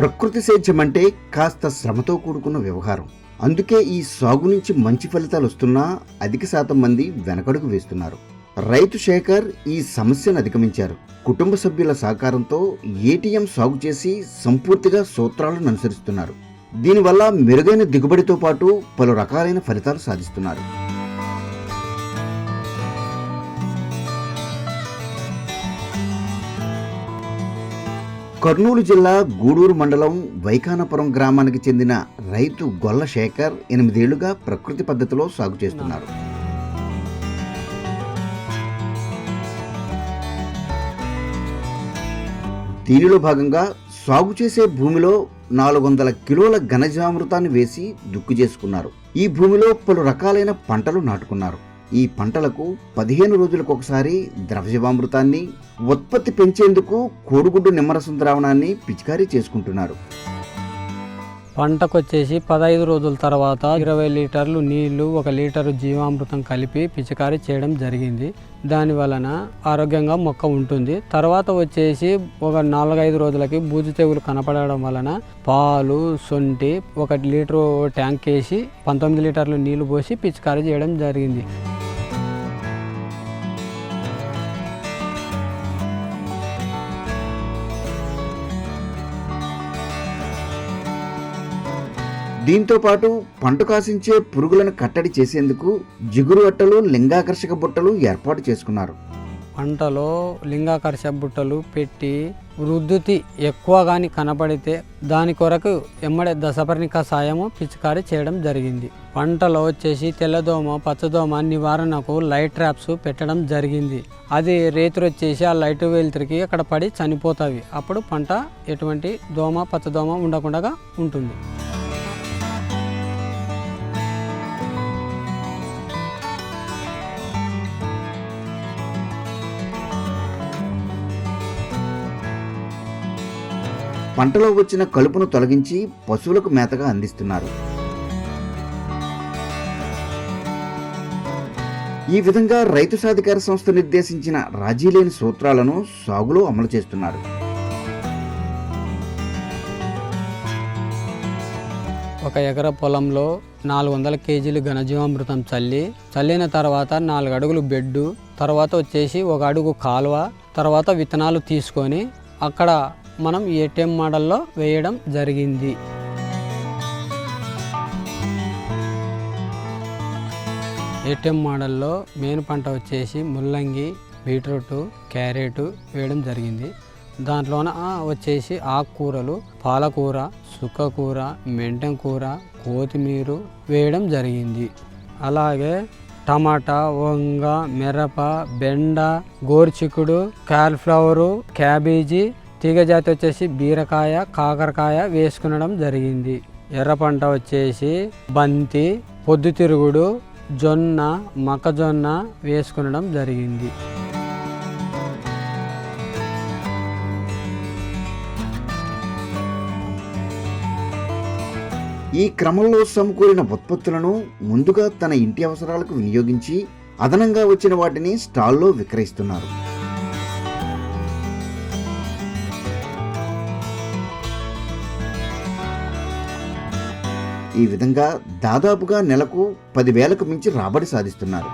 ప్రకృతి సేద్యం అంటే కాస్త శ్రమతో కూడుకున్న వ్యవహారం. అందుకే ఈ సాగు నుంచి మంచి ఫలితాలు వస్తున్నా అధిక శాతం మంది వెనకడుగు వేస్తున్నారు. రైతు శేఖర్ ఈ సమస్యను అధిగమించారు. కుటుంబ సభ్యుల సహకారంతో ఏటీఎం సాగు చేసి సంపూర్తిగా సూత్రాలను అనుసరిస్తున్నారు. దీనివల్ల మెరుగైన దిగుబడితో పాటు పలు రకాలైన ఫలితాలు సాధిస్తున్నారు. కర్నూలు జిల్లా గూడూరు మండలం వైకానపురం గ్రామానికి చెందిన రైతు గొల్ల శేఖర్ ఎనిమిదేళ్ళుగా ప్రకృతి పద్ధతిలో సాగు చేస్తున్నారు. దీనిలో భాగంగా సాగు చేసే భూమిలో నాలుగు వందల కిలోల ఘనజామృతాన్ని వేసి దుక్కు చేసుకున్నారు. ఈ భూమిలో పలు రకాలైన పంటలు నాటుకున్నారు. ఈ పంటలకు పదిహేను రోజులకు ఒకసారి ద్రవ్యవామృతాన్ని ఉత్పత్తి పెంచేందుకు కోడిగుడ్డు నిమ్మరసం ద్రావణాన్ని పిచికారీ చేసుకుంటున్నారు. పంటకు వచ్చేసి పదహైదు రోజుల తర్వాత ఇరవై లీటర్లు నీళ్ళు ఒక లీటరు జీవామృతం కలిపి పిచికారీ చేయడం జరిగింది. దాని వలన ఆరోగ్యంగా మొక్క ఉంటుంది. తర్వాత వచ్చేసి ఒక నాలుగైదు రోజులకి బూజు తెగులు కనపడడం వలన పాలు సొంటి ఒక లీటరు ట్యాంక్ వేసి పంతొమ్మిది లీటర్లు నీళ్ళు పోసి పిచికారీ చేయడం జరిగింది. దీంతో పాటు పంట కాసించే పురుగులను కట్టడి చేసేందుకు జిగురు అట్టలు లింగాకర్షక బుట్టలు ఏర్పాటు చేసుకున్నారు. పంటలో లింగాకర్ష బుట్టలు పెట్టి వృద్ధుతి ఎక్కువ కానీ కనపడితే దాని కొరకు ఎమ్మడే దశపర్ణిక సాయము పిచికారీ చేయడం జరిగింది. పంటలో వచ్చేసి తెల్లదోమ పచ్చదోమ నివారణకు లైట్ ట్రాప్స్ పెట్టడం జరిగింది. అది రేతులు వచ్చేసి ఆ లైట్ వెలుతురికి అక్కడ పడి చనిపోతాయి. అప్పుడు పంట ఎటువంటి దోమ పచ్చదోమ ఉండకుండా ఉంటుంది. పంటలో వచ్చిన కలుపును తొలగించి పశువులకు మేతగా అందిస్తున్నారు. ఈ విధంగా రైతు సాధికార సంస్థ నిర్దేశించిన రాజీ లేని సూత్రాలను సాగులో అమలు చేస్తున్నారు. ఒక ఎకర పొలంలో నాలుగు వందల కేజీలు ఘనజీవామృతం చల్లి చల్లిన తర్వాత నాలుగు అడుగులు బెడ్డు తర్వాత వచ్చేసి ఒక అడుగు కాలువ తర్వాత విత్తనాలు తీసుకొని అక్కడ మనం ఏటీఎం మోడల్లో వేయడం జరిగింది. ఏటీఎం మోడల్లో మెయిన్ పంట వచ్చేసి ముల్లంగి బీట్రూట్ క్యారెట్ వేయడం జరిగింది. దాంట్లోన వచ్చేసి ఆకుకూరలు పాలకూర సుక్కకూర మెంటెం కూర కొత్తిమీర వేయడం జరిగింది. అలాగే టమాటా వంగ మిరప బెండ గోరుచిక్కుడు కాలిఫ్లవరు క్యాబేజీ తీగజాతి వచ్చేసి బీరకాయ కాకరకాయ వేసుకునడం జరిగింది. ఎర్ర పంట వచ్చేసి బంతి పొద్దుతిరుగుడు జొన్న మొక్కజొన్న వేసుకునడం జరిగింది. ఈ క్రమంలో సమకూరిన ఉత్పత్తులను ముందుగా తన ఇంటి అవసరాలకు వినియోగించి అదనంగా వచ్చిన వాటిని స్టాల్లో విక్రయిస్తున్నారు. ఈ విధంగా దాదాపుగా నెలకు పదివేలకు మించి రాబడి సాధిస్తున్నారు.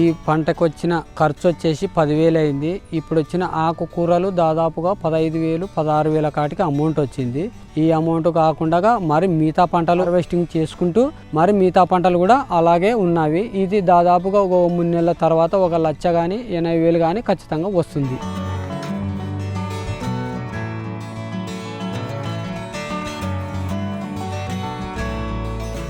ఈ పంటకు వచ్చిన ఖర్చు వచ్చేసి పదివేలు అయింది ఇప్పుడు వచ్చిన ఆకుకూరలు దాదాపుగా పదహైదు వేలు పదహారు వేల కాటికి అమౌంట్ వచ్చింది ఈ అమౌంట్ కాకుండా మరి మిగతా పంటలు హార్వెస్టింగ్ చేసుకుంటూ మరి మిగతా పంటలు కూడా అలాగే ఉన్నవి. ఇది దాదాపుగా ఒక మూడు నెలల తర్వాత ఒక లక్ష కానీ ఎనభై వేలు కానీ ఖచ్చితంగా వస్తుంది.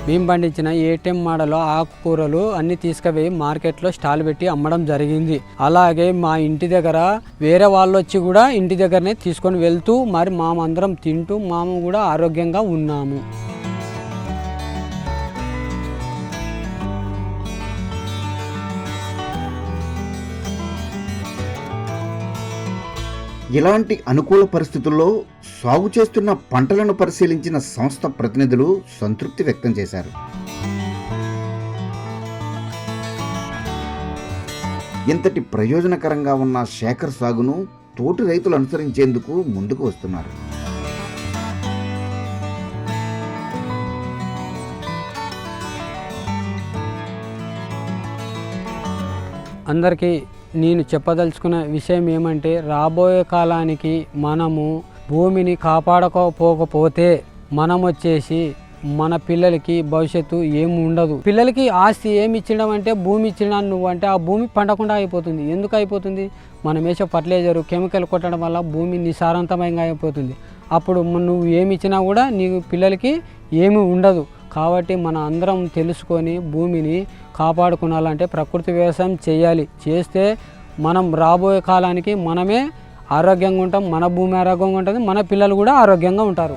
మేము పండించిన ఏటీఎం మాడలో ఆకుకూరలు అన్ని తీసుకుపోయి మార్కెట్లో స్టాల్ పెట్టి అమ్మడం జరిగింది. అలాగే మా ఇంటి దగ్గర వేరే వాళ్ళు వచ్చి కూడా ఇంటి దగ్గరనే తీసుకొని వెళ్తూ మరి మామందరం తింటూ మాము కూడా ఆరోగ్యంగా ఉన్నాము. ఇలాంటి అనుకూల పరిస్థితుల్లో సాగు చేస్తున్న పంటలను పరిశీలించిన సంస్థ ప్రతినిధులు సంతృప్తి వ్యక్తం చేశారు. ఇంతటి ప్రయోజనకరంగా ఉన్న శేఖర్ సాగును తోటి రైతులు అనుసరించేందుకు ముందుకు వస్తున్నారు. అందరికీ నేను చెప్పదలుచుకున్న విషయం ఏమంటే రాబోయే కాలానికి మనము భూమిని కాపాడకపోకపోతే మనం వచ్చేసి మన పిల్లలకి భవిష్యత్తు ఏమి ఉండదు. పిల్లలకి ఆస్తి ఏమి ఇచ్చడం అంటే భూమి ఇచ్చినా నువ్వు అంటే ఆ భూమి పండకుండా అయిపోతుంది. ఎందుకు అయిపోతుంది? మనం వేసే ఫర్టిలైజర్ కెమికల్ కొట్టడం వల్ల భూమి నిసారంతమయంగా అయిపోతుంది. అప్పుడు నువ్వు ఏమి ఇచ్చినా కూడా నీ పిల్లలకి ఏమి ఉండదు. కాబట్టి మన అందరం తెలుసుకొని భూమిని కాపాడుకోవాలంటే ప్రకృతి వ్యవసాయం చేయాలి. చేస్తే మనం రాబోయే కాలానికి మనమే ఆరోగ్యంగా ఉంటాం మన భూమి ఆరోగ్యంగా ఉంటుంది మన పిల్లలు కూడా ఆరోగ్యంగా ఉంటారు.